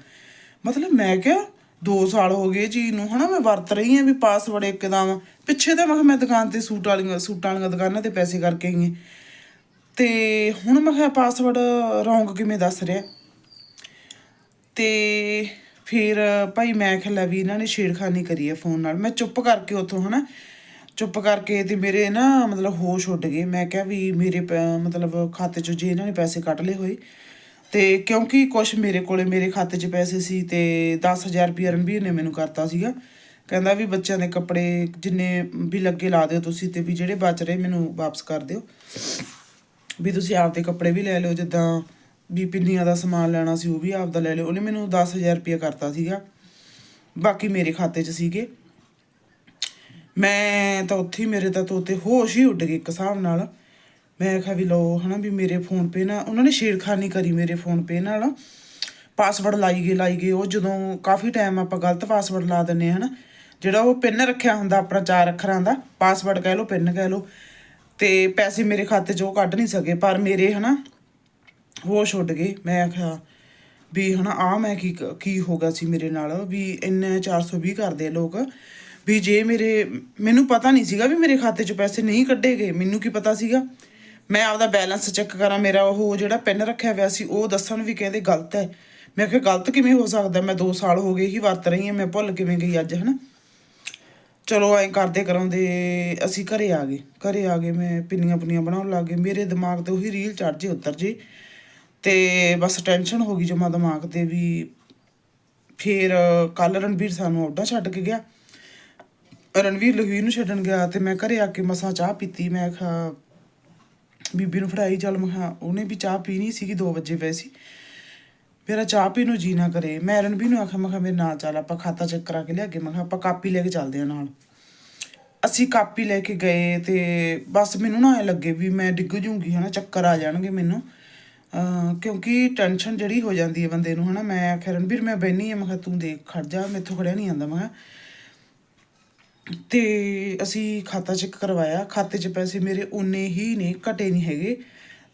ਮਤਲਬ ਮੈਂ ਕਿਹਾ 2 ਸਾਲ ਹੋ ਗਏ ਜੀ ਨੂੰ, ਹਨਾ, ਮੈਂ ਵਰਤ ਰਹੀ ਹਾਂ ਵੀ ਪਾਸਵਰਡ ਇੱਕਦਮ ਪਿੱਛੇ ਤਾਂ ਮੈਂ ਕਿਹਾ, ਮੈਂ ਦੁਕਾਨ ਤੇ ਸੂਟ ਵਾਲੀਆਂ ਸੂਟਾਂ ਵਾਲੀਆਂ ਦੁਕਾਨਾਂ ਤੇ ਪੈਸੇ ਕਰਕੇ ਆਈ ਹਾਂ। ਤੇ ਹੁਣ ਮੈਂ ਕਿਹਾ ਪਾਸਵਰਡ ਰੋਂਗ ਕਿਵੇਂ ਦੱਸ ਰਿਹਾ? ਤੇ ਫਿਰ ਭਾਈ ਮੈਂ ਖਿਆ ਵੀ ਇਹਨਾਂ ਨੇ ਛੇੜਖਾਨੀ ਕਰੀ ਹੈ ਫੋਨ ਨਾਲ। ਮੈਂ ਚੁੱਪ ਕਰਕੇ ਉੱਥੋਂ, ਹਨਾ, ਚੁੱਪ ਕਰਕੇ ਤੇ ਮੇਰੇ ਨਾ ਮਤਲਬ ਹੋਸ਼ ਉੱਡ ਗਏ। ਮੈਂ ਕਿਹਾ ਵੀ ਮੇਰੇ ਪੈ- ਮਤਲਬ ਖਾਤੇ ਚੋਂ ਜੇ ਇਹਨਾਂ ਨੇ ਪੈਸੇ ਕੱਢ ਲਏ ਹੋਏ। ਤੇ ਕਿਉਂਕਿ ਕੁਝ ਮੇਰੇ ਕੋਲੇ ਮੇਰੇ ਖਾਤੇ 'ਚ ਪੈਸੇ ਸੀ ਤੇ 10000 ਰੁਪਏ ਰਣਬੀਰ ਨੇ ਮੈਨੂੰ ਕਰਤਾ ਸੀਗਾ। ਕਹਿੰਦਾ ਵੀ ਬੱਚਿਆਂ ਦੇ ਕੱਪੜੇ ਜਿੰਨੇ ਵੀ ਲੱਗੇ ਲਾ ਦਿਓ ਤੁਸੀਂ ਤੇ ਵੀ ਜਿਹੜੇ ਬਚ ਰਹੇ ਮੈਨੂੰ ਵਾਪਸ ਕਰ ਦਿਓ। ਵੀ ਤੁਸੀਂ ਆਪਦੇ ਕੱਪੜੇ ਵੀ ਲੈ ਲਿਓ, ਜਿੱਦਾਂ ਵੀ ਪਿੰਨੀਆਂ ਦਾ ਸਮਾਨ ਲੈਣਾ ਸੀ ਉਹ ਵੀ ਆਪਦਾ ਲੈ ਲਿਓ। ਉਹਨੇ ਮੈਨੂੰ 10000 ਰੁਪਏ ਕਰਤਾ ਸੀਗਾ। ਬਾਕੀ ਮੇਰੇ ਖਾਤੇ 'ਚ ਸੀਗੇ। ਮੈਂ ਤਾਂ ਉੱਥੇ ਹੀ ਮੇਰੇ ਤਾਂ ਤੋਤੇ ਹੋਸ਼ ਹੀ ਉੱਡ ਗਏ ਇੱਕ ਹਿਸਾਬ ਨਾਲ। ਮੈਂ ਆਖਿਆ ਵੀ ਲਓ ਹਨਾ ਵੀ ਮੇਰੇ ਫੋਨ ਪੇ ਨਾਲ ਉਹਨਾਂ ਨੇ ਛੇੜਖਾਨੀ ਕਰੀ ਮੇਰੇ ਫੋਨ ਪੇ ਨਾਲ। ਪਾਸਵਰਡ ਲਾਈ ਗਏ ਲਾਈ ਗਏ, ਉਹ ਜਦੋਂ ਕਾਫੀ ਟਾਈਮ ਆਪਾਂ ਗਲਤ ਪਾਸਵਰਡ ਲਾ ਦਿੰਨੇ ਆ ਹਨਾ। ਜਿਹੜਾ ਉਹ ਪਿੰਨ ਰੱਖਿਆ ਹੁੰਦਾ ਆਪਣਾ ਚਾਰ ਅੱਖਰਾਂ ਦਾ ਪਾਸਵਰਡ ਕਹਿ ਲਓ ਪਿੰਨ ਕਹਿ ਲਓ। ਤੇ ਪੈਸੇ ਮੇਰੇ ਖਾਤੇ 'ਚੋਂ ਉਹ ਕੱਢ ਨਹੀਂ ਸਕੇ, ਪਰ ਮੇਰੇ ਹਨਾ ਹੋਸ਼ ਉੱਡ ਗਏ। ਮੈਂ ਆਖਿਆ ਵੀ ਹਨਾ ਆ ਮੈਂ ਕੀ ਕੀ ਹੋ ਗਿਆ ਸੀ ਮੇਰੇ ਨਾਲ, ਵੀ ਇੰਨੇ 420 ਕਰਦੇ ਲੋਕ। ਵੀ ਜੇ ਮੇਰੇ, ਮੈਨੂੰ ਪਤਾ ਨਹੀਂ ਸੀਗਾ ਵੀ ਮੇਰੇ ਖਾਤੇ 'ਚ ਪੈਸੇ ਨਹੀਂ ਕੱਢੇ ਗਏ, ਮੈਨੂੰ ਕੀ ਪਤਾ ਸੀਗਾ? ਮੈਂ ਆਪਦਾ ਬੈਲੈਂਸ ਚੈੱਕ ਕਰਾਂ, ਮੇਰਾ ਉਹ ਜਿਹੜਾ ਪਿੰਨ ਰੱਖਿਆ ਹੋਇਆ ਸੀ, ਉਹ ਦੱਸਣ ਵੀ ਕਹਿੰਦੇ ਗਲਤ ਹੈ। ਮੈਂ ਕਿਹਾ, ਗਲਤ ਕਿਵੇਂ ਹੋ ਸਕਦਾ? ਮੈਂ 2 ਸਾਲ ਹੋ ਗਏ ਹੀ ਵਰਤ ਰਹੀ ਹਾਂ, ਮੈਂ ਭੁੱਲ ਕਿਵੇਂ ਗਈ ਅੱਜ, ਹਨਾ? ਚਲੋ, ਐਂ ਕਰਦੇ ਕਰਾਉਂਦੇ, ਅਸੀਂ ਘਰੇ ਆ ਗਏ। ਘਰੇ ਆ ਗਏ, ਮੈਂ ਪਿੰਨੀਆਂ ਪੁੰਨੀਆਂ ਬਣਾਉਣ ਲੱਗ ਗਏ। ਮੇਰੇ ਦਿਮਾਗ ਤੇ ਉਹੀ ਰੀਲ ਚੜ ਜੇ ਉੱਤਰ ਜੇ। ਤੇ ਬਸ ਟੈਨਸ਼ਨ ਹੋ ਗਈ ਜਮਾ ਦਿਮਾਗ ਤੇ ਵੀ। ਫੇਰ ਕੱਲ ਰਣਵੀਰ ਸਾਨੂੰ ਆਉਡਾ ਛੱਡ ਕੇ ਗਿਆ। ਰਣਵੀਰ ਲਖਵੀਰ ਨੂੰ ਛੱਡਣ ਗਿਆ ਤੇ ਮੈਂ ਘਰੇ ਆ ਕੇ ਮਸਾਂ ਚਾਹ ਪੀਤੀ। ਮੈਂ ਕਿਹਾ ਬੀਬੀ ਨੂੰ ਫੜਾਈ, ਚੱਲ ਮੈਂ ਕਿਹਾ ਉਹਨੇ ਵੀ ਚਾਹ ਪੀਣੀ ਸੀਗੀ 2 ਵਜੇ ਪਏ ਮੇਰਾ ਚਾਹ ਪੀਣ ਨੂੰ ਜੀ ਨਾ ਕਰੇ। ਮੈਂ ਰਣਵੀਰ ਨੂੰ ਆਖਿਆ, ਮੈਂ ਕਿਹਾ ਮੇਰੇ ਨਾਲ ਚੱਲ, ਆਪਾਂ ਖਾਤਾ ਚੈੱਕ ਕਰਾ ਕੇ ਲਿਆਗੇ। ਮੈਂ ਕਿਹਾ, ਆਪਾਂ ਕਾਪੀ ਲੈ ਕੇ ਚੱਲਦੇ ਆ ਨਾਲ। ਅਸੀਂ ਕਾਪੀ ਲੈ ਕੇ ਗਏ ਤੇ ਬਸ ਮੈਨੂੰ ਨਾ ਐ ਲੱਗੇ ਵੀ ਮੈਂ ਡਿੱਗ ਜੂੰਗੀ, ਹਨਾ, ਚੱਕਰ ਆ ਜਾਣਗੇ ਮੈਨੂੰ। ਅਹ ਕਿਉਂਕਿ ਟੈਨਸ਼ਨ ਜਿਹੜੀ ਹੋ ਜਾਂਦੀ ਹੈ ਬੰਦੇ ਨੂੰ, ਹਨਾ, ਮੈਂ ਆਖਿਆ, ਰਣਬੀਰ, ਮੈਂ ਬੈਣੀ ਆ। ਮੈਂ ਕਿਹਾ, ਤੂੰ ਦੇਖ, ਖੜ ਜਾ, ਮੈਥੋਂ ਖੜਿਆ ਨਹੀਂ ਜਾਂਦਾ। ਮੈਂ ਕਿਹਾ ਤੇ ਅਸੀਂ ਖਾਤਾ ਚੈੱਕ ਕਰਵਾਇਆ। ਖਾਤੇ 'ਚ ਪੈਸੇ ਮੇਰੇ ਉਨੇ ਹੀ ਨੇ, ਘਟੇ ਨਹੀਂ ਹੈਗੇ।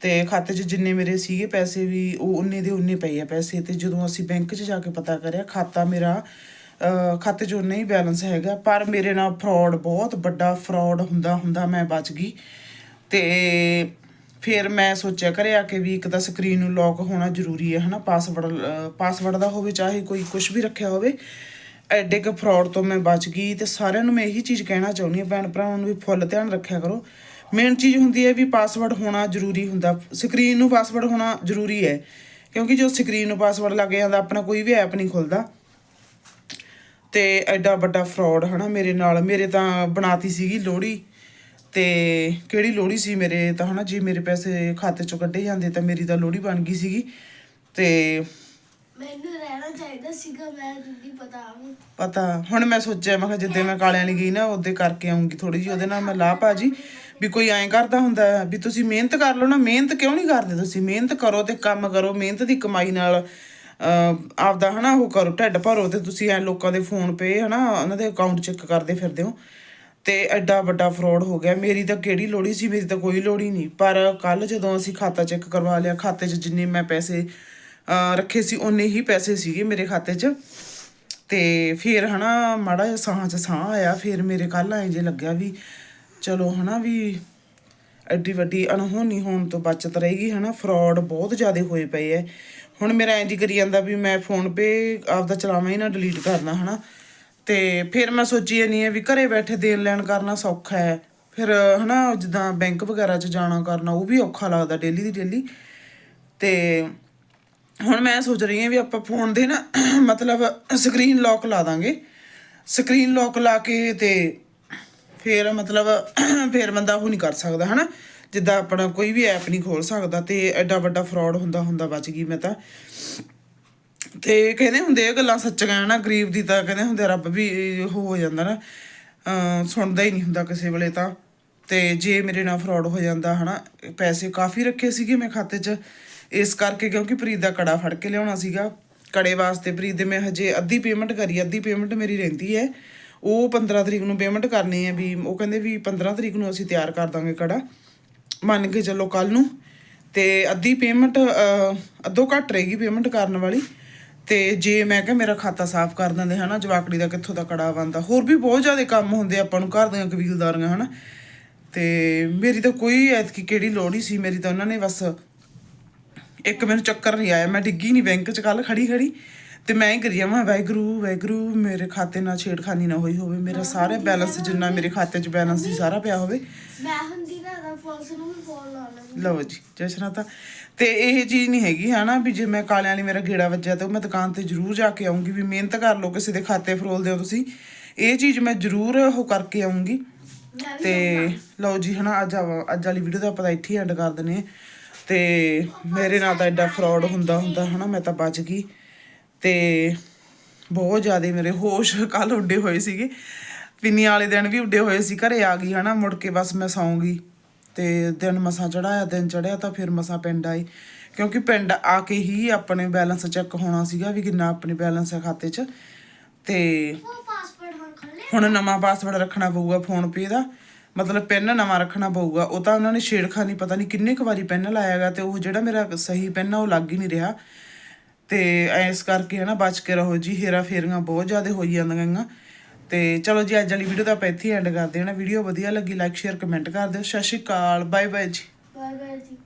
ਤੇ ਖਾਤੇ 'ਚ ਜਿੰਨੇ ਮੇਰੇ ਸੀਗੇ ਪੈਸੇ ਵੀ, ਉਹ ਉਨੇ ਦੇ ਉਨੇ ਪਏ ਆ ਪੈਸੇ। ਤੇ ਜਦੋਂ ਅਸੀਂ ਬੈਂਕ 'ਚ ਜਾ ਕੇ ਪਤਾ ਕਰਿਆ, ਖਾਤਾ ਮੇਰਾ ਖਾਤੇ 'ਚ ਉਨਾ ਹੀ ਬੈਲੈਂਸ ਹੈਗਾ। ਪਰ ਮੇਰੇ ਨਾਲ ਫਰਾਡ ਬਹੁਤ ਵੱਡਾ ਫਰਾਡ ਹੁੰਦਾ ਹੁੰਦਾ ਮੈਂ ਬਚ ਗਈ। ਤੇ ਫਿਰ ਮੈਂ ਸੋਚਿਆ ਕਰਿਆ ਕਿ ਵੀ ਇੱਕ ਤਾਂ ਸਕਰੀਨ ਨੂੰ ਲੌਕ ਹੋਣਾ ਜ਼ਰੂਰੀ ਹੈ, ਹਨਾ? ਪਾਸਵਰਡ ਪਾਸਵਰਡ ਦਾ ਹੋਵੇ, ਚਾਹੇ ਕੋਈ ਕੁਝ ਵੀ ਰੱਖਿਆ ਹੋਵੇ। ਐਡੇ ਕੁ ਫਰਾਡ ਤੋਂ ਮੈਂ ਬਚ ਗਈ ਤੇ ਸਾਰਿਆਂ ਨੂੰ ਮੈਂ ਇਹੀ ਚੀਜ਼ ਕਹਿਣਾ ਚਾਹੁੰਦੀ ਹਾਂ, ਭੈਣ ਭਰਾਵਾਂ ਨੂੰ ਵੀ ਫੁੱਲ ਧਿਆਨ ਰੱਖਿਆ ਕਰੋ। ਮੇਨ ਚੀਜ਼ ਹੁੰਦੀ ਹੈ ਵੀ ਪਾਸਵਰਡ ਹੋਣਾ ਜ਼ਰੂਰੀ ਹੁੰਦਾ। ਸਕਰੀਨ ਨੂੰ ਪਾਸਵਰਡ ਹੋਣਾ ਜ਼ਰੂਰੀ ਹੈ, ਕਿਉਂਕਿ ਜੋ ਸਕਰੀਨ ਨੂੰ ਪਾਸਵਰਡ ਲੱਗ ਜਾਂਦਾ, ਆਪਣਾ ਕੋਈ ਵੀ ਐਪ ਨਹੀਂ ਖੁੱਲਦਾ। ਤੇ ਐਡਾ ਵੱਡਾ ਫਰਾਡ ਹਨਾ ਮੇਰੇ ਨਾਲ, ਮੇਰੇ ਤਾਂ ਬਣਾਤੀ ਸੀਗੀ ਲੋੜੀ ਤੇ ਕਿਹੜੀ ਲੋੜੀ ਸੀ ਮੇਰੇ ਤਾਂ ਹਨਾ, ਜੇ ਮੇਰੇ ਪੈਸੇ ਖਾਤੇ ਚੋਂ ਕੱਢੇ ਜਾਂਦੇ ਤਾਂ ਮੇਰੀ ਤਾਂ ਲੋੜੀ ਬਣ ਗਈ ਸੀਗੀ। ਤੇ ਮੈਨੂੰ ਰਹਿਣਾ ਚਾਹੀਦਾ ਸੀਗਾ ਮੈਂ ਦਿੰਦੀ ਪਤਾ ਉਹਨੂੰ ਪਤਾ ਹੁਣ ਮੈਂ ਸੋਚਿਆ ਮੈਂ ਕਿਹਾ ਜਿੱਦੇ ਮੈਂ ਕਾਲਿਆਂ ਲਈ ਗਈ ਨਾ ਉਹਦੇ ਕਰਕੇ ਆਉਂਗੀ ਥੋੜੀ ਜੀ ਉਹਦੇ ਨਾਲ ਮੈਂ ਲਾ ਭਾਜੀ ਵੀ ਕੋਈ ਐਂ ਕਰਦਾ ਹੁੰਦਾ ਹੈ ਵੀ ਤੁਸੀਂ ਮਿਹਨਤ ਕਰ ਲਓ ਨਾ ਮਿਹਨਤ ਕਿਉਂ ਨਹੀਂ ਕਰਦੇ ਤੁਸੀਂ? ਮਿਹਨਤ ਕਰੋ ਤੇ ਕੰਮ ਕਰੋ ਮਿਹਨਤ ਦੀ ਕਮਾਈ ਨਾਲ ਅਹ, ਆਪਦਾ ਹਨਾ ਉਹ ਕਰੋ ਢਿੱਡ ਭਰੋ ਤੇ ਤੁਸੀਂ ਐ ਲੋਕਾਂ ਦੇ ਫੋਨ ਪੇ ਹਨਾ ਉਹਨਾਂ ਦੇ ਅਕਾਊਂਟ ਚੈੱਕ ਕਰਦੇ ਫਿਰਦੇ ਹੋ। ਤੇ ਐਡਾ ਵੱਡਾ ਫਰਾਡ ਹੋ ਗਿਆ। ਮੇਰੀ ਤਾਂ ਕਿਹੜੀ ਲੋੜੀ ਸੀ ਮੇਰੀ ਤਾਂ ਕੋਈ ਲੋੜੀ ਨਹੀਂ। ਪਰ ਕੱਲ ਜਦੋਂ ਅਸੀਂ ਖਾਤਾ ਚੈੱਕ ਕਰਵਾ ਲਿਆ ਖਾਤੇ 'ਚ ਜਿੰਨੇ ਮੈਂ ਪੈਸੇ ਰੱਖੇ ਸੀ ਉਨੇ ਹੀ ਪੈਸੇ ਸੀਗੇ ਮੇਰੇ ਖਾਤੇ 'ਚ। ਤੇ ਫਿਰ ਹਨਾ, ਮਾੜਾ ਜਿਹਾ ਸਾਹ 'ਚ ਸਾਹ ਆਇਆ, ਫਿਰ ਮੇਰੇ ਕੱਲ ਐਂ ਜੇ ਲੱਗਿਆ ਵੀ ਚਲੋ ਹਨਾ ਵੀ ਐਡੀ ਵੱਡੀ ਅਣਹੋਣੀ ਹੋਣ ਤੋਂ ਬਚਤ ਰਹੇਗੀ ਹਨਾ ਫਰਾਡ ਬਹੁਤ ਜ਼ਿਆਦਾ ਹੋਏ ਪਏ ਐ। ਹੁਣ ਮੇਰਾ ਇੰਜ ਹੀ ਕਰੀ ਜਾਂਦਾ ਵੀ ਮੈਂ ਫੋਨ ਪੇ ਆਪਦਾ ਚਲਾਵਾਂ ਹੀ ਨਾ ਡਿਲੀਟ ਕਰਨਾ ਹਨਾ। ਤੇ ਫਿਰ ਮੈਂ ਸੋਚੀ ਨਹੀਂ ਹੈ ਵੀ ਘਰੇ ਬੈਠੇ ਦੇਣ ਲੈਣ ਕਰਨਾ ਸੌਖਾ ਹੈ ਫਿਰ ਹਨਾ, ਜਿੱਦਾਂ ਬੈਂਕ ਵਗੈਰਾ 'ਚ ਜਾਣਾ ਕਰਨਾ, ਉਹ ਵੀ ਔਖਾ ਲੱਗਦਾ ਡੇਲੀ ਦੀ ਡੇਲੀ ਤੇ ਹੁਣ ਮੈਂ ਸੋਚ ਰਹੀ ਹਾਂ ਵੀ ਆਪਾਂ ਫੋਨ ਦੇ ਨਾ, ਮਤਲਬ ਸਕਰੀਨ ਲੌਕ ਲਾ ਦਾਂਗੇ। ਸਕਰੀਨ ਲੌਕ ਲਾ ਕੇ ਤੇ ਫਿਰ ਮਤਲਬ ਫਿਰ ਬੰਦਾ ਉਹ ਨਹੀਂ ਕਰ ਸਕਦਾ, ਹਨਾ? ਜਿੱਦਾਂ ਆਪਣਾ ਕੋਈ ਵੀ ਐਪ ਨਹੀਂ ਖੋਲ ਸਕਦਾ ਤੇ ਐਡਾ ਵੱਡਾ ਫਰਾਡ ਹੁੰਦਾ ਹੁੰਦਾ ਬਚ ਗਈ ਮੈਂ ਤਾਂ। ਤੇ ਕਹਿੰਦੇ ਹੁੰਦੇ ਇਹ ਗੱਲਾਂ ਸੱਚੀਆਂ ਨਾ ਗਰੀਬ ਦੀ ਤਾਂ ਕਹਿੰਦੇ ਹੁੰਦੇ ਰੱਬ ਵੀ ਉਹ ਹੋ ਜਾਂਦਾ ਨਾ। ਸੁਣਦਾ ਹੀ ਨਹੀਂ ਹੁੰਦਾ ਕਿਸੇ ਵੇਲੇ ਤਾਂ। ਤੇ ਜੇ ਮੇਰੇ ਨਾਲ ਫਰਾਡ ਹੋ ਜਾਂਦਾ, ਹਨਾ? ਪੈਸੇ ਕਾਫੀ ਰੱਖੇ ਸੀਗੇ ਮੈਂ ਖਾਤੇ 'ਚ। ਇਸ ਕਰਕੇ ਕਿਉਂਕਿ ਪ੍ਰੀਤ ਦਾ ਕੜਾ ਫੜ ਕੇ ਲਿਆਉਣਾ ਸੀਗਾ। ਕੜੇ ਵਾਸਤੇ ਪ੍ਰੀਤ ਦੇ ਮੈਂ ਹਜੇ ਅੱਧੀ ਪੇਮੈਂਟ ਕਰੀ, ਅੱਧੀ ਪੇਮੈਂਟ ਮੇਰੀ ਰਹਿੰਦੀ ਹੈ। ਉਹ 15 ਤਰੀਕ ਨੂੰ ਪੇਮੈਂਟ ਕਰਨੀ ਹੈ ਵੀ, ਉਹ ਕਹਿੰਦੇ ਵੀ 15 ਤਰੀਕ ਨੂੰ ਅਸੀਂ ਤਿਆਰ ਕਰ ਦਾਂਗੇ ਕੜਾ। ਮੰਨ ਕੇ ਚੱਲੋ ਕੱਲ ਨੂੰ। ਤੇ ਅੱਧੀ ਪੇਮੈਂਟ ਅੱਧੋ ਘੱਟ ਰਹੇਗੀ ਪੇਮੈਂਟ ਕਰਨ ਵਾਲੀ। ਤੇ ਜੇ ਮੈਂ ਕਿਹਾ ਮੇਰਾ ਖਾਤਾ ਸਾਫ਼ ਕਰ ਦਿੰਦੇ ਹਨਾ, ਜਵਾਕੜੀ ਦਾ ਕਿੱਥੋਂ ਦਾ ਕੜਾ ਬੰਦਾ ਹੋਰ ਵੀ ਬਹੁਤ ਜ਼ਿਆਦਾ ਕੰਮ ਹੁੰਦੇ ਆਪਾਂ ਨੂੰ, ਘਰ ਦੀਆਂ ਕਬੀਲਦਾਰੀਆਂ ਹਨਾ। ਤੇ ਮੇਰੀ ਤਾਂ ਕੋਈ ਐਤਕੀ ਕਿਹੜੀ ਲੋੜ ਹੀ ਸੀ, ਮੇਰੀ ਤਾਂ ਉਹਨਾਂ ਨੇ ਬਸ ਇੱਕ ਮੈਨੂੰ ਚੱਕਰ ਨਹੀਂ ਆਇਆ ਮੈਂ ਡਿੱਗੀ ਨਹੀਂ ਬੈਂਕ 'ਚ ਕੱਲ ਖੜੀ ਖੜੀ ਤੇ ਮੈਂ ਹੀ ਕਰੀ ਜਾਵਾਂ ਵਾਹਿਗੁਰੂ ਵਾਹਿਗੁਰੂ ਮੇਰੇ ਖਾਤੇ ਨਾਲ ਛੇੜਖਾਨੀ ਨਾ ਹੋਈ ਹੋਵੇ ਮੇਰਾ ਸਾਰੇ ਬੈਲੈਂਸ ਜਿੰਨਾ ਮੇਰੇ ਖਾਤੇ 'ਚ ਬੈਲੈਂਸ ਸੀ ਸਾਰਾ ਪਿਆ ਹੋਵੇ। ਮੈਂ ਹੁੰਦੀ ਨਾ ਤਾਂ ਫੋਲਸ ਨੂੰ ਵੀ ਫੋਲ ਲਾ ਲੈਂਦੀ। ਲਓ ਜੀ ਜਸ਼ਨਾ ਤਾਂ ਤੇ ਇਹ ਚੀਜ਼ ਨਹੀਂ ਹੈਗੀ ਹਨਾ ਵੀ ਜੇ ਮੈਂ ਕਾਲਿਆਂ ਵਾਲੀ ਮੇਰਾ ਗੇੜਾ ਵੱਜਿਆ ਤੇ ਉਹ ਮੈਂ ਦੁਕਾਨ ਤੇ ਜ਼ਰੂਰ ਜਾ ਕੇ ਆਉਂਗੀ ਵੀ ਮਿਹਨਤ ਕਰ ਲਓ ਕਿਸੇ ਦੇ ਖਾਤੇ ਫਰੋਲਦੇ ਹੋ ਤੁਸੀਂ। ਇਹ ਚੀਜ਼ ਮੈਂ ਜ਼ਰੂਰ ਉਹ ਕਰਕੇ ਆਉਂਗੀ ਤੇ ਲਓ ਜੀ ਹਨਾ ਅੱਜ ਅੱਜ ਵਾਲੀ ਵੀਡੀਓ ਦਾ ਪਤਾ ਇੱਥੇ ਐਂਡ ਕਰ ਹਾਂ। ਤੇ ਮੇਰੇ ਨਾਲ ਤਾਂ ਐਡਾ ਫਰਾਡ ਹੁੰਦਾ ਹੁੰਦਾ ਹਨਾ ਮੈਂ ਤਾਂ ਬਚ ਗਈ। ਤੇ ਬਹੁਤ ਜ਼ਿਆਦਾ ਮੇਰੇ ਹੋਸ਼ ਕੱਲ ਉੱਡੇ ਹੋਏ ਸੀਗੇ। ਪਿੰਨੀ ਵਾਲੇ ਦਿਨ ਵੀ ਉੱਡੇ ਹੋਏ ਸੀ ਘਰੇ ਆ ਗਈ ਹਨਾ ਮੁੜ ਕੇ ਬਸ ਮੈਂ ਸੌਂ ਗਈ। ਤੇ ਦਿਨ ਮਸਾਂ ਚੜਾਇਆ ਦਿਨ ਚੜਿਆ ਤਾਂ ਫਿਰ ਮਸਾਂ ਪਿੰਡ ਆਈ ਕਿਉਂਕਿ ਪਿੰਡ ਆ ਕੇ ਹੀ ਆਪਣੇ ਬੈਲੈਂਸ ਚੈੱਕ ਹੋਣਾ ਸੀਗਾ ਵੀ ਕਿੰਨਾ ਆਪਣੇ ਬੈਲੈਂਸ ਹੈ ਖਾਤੇ 'ਚ। ਤੇ ਉਹ ਪਾਸਵਰਡ ਹੁਣ ਖੋਲੇ ਹੁਣ ਨਵਾਂ ਪਾਸਵਰਡ ਰੱਖਣਾ ਪਊਗਾ ਫੋਨ ਪੇ ਦਾ। ਮਤਲਬ ਪਿੰਨ ਨਵਾਂ ਰੱਖਣਾ ਪਊਗਾ, ਉਹ ਤਾਂ ਉਹਨਾਂ ਨੇ ਛੇੜਖਾਨੀ ਪਤਾ ਨਹੀਂ ਕਿੰਨੇ ਕੁ ਵਾਰੀ ਪਿੰਨ ਲਾਇਆਗਾ ਤੇ ਉਹ ਜਿਹੜਾ ਮੇਰਾ ਸਹੀ ਪਿੰਨ ਆ, ਉਹ ਲੱਗ ਹੀ ਨਹੀਂ ਰਿਹਾ। ਤੇ ਇਸ ਕਰਕੇ ਹਨਾ ਬਚ ਕੇ ਰਹੋ ਜੀ, ਹੇਰਾ ਫੇਰੀਆਂ ਬਹੁਤ ਜ਼ਿਆਦਾ ਹੋਈ ਜਾਂਦੀਆਂ ਗੀਆਂ ਤੇ ਚਲੋ ਜੀ, ਅੱਜ ਵਾਲੀ ਵੀਡੀਓ ਤਾਂ ਆਪਾਂ ਇੱਥੇ ਐਂਡ ਕਰਦੇ ਹਾਂ। ਨਾ ਵੀਡੀਓ ਵਧੀਆ ਲੱਗੀ ਲਾਈਕ ਸ਼ੇਅਰ ਕਮੈਂਟ ਕਰ ਦਿਓ। ਸਤਿ ਸ਼੍ਰੀ ਅਕਾਲ ਬਾਏ ਬਾਏ ਜੀ।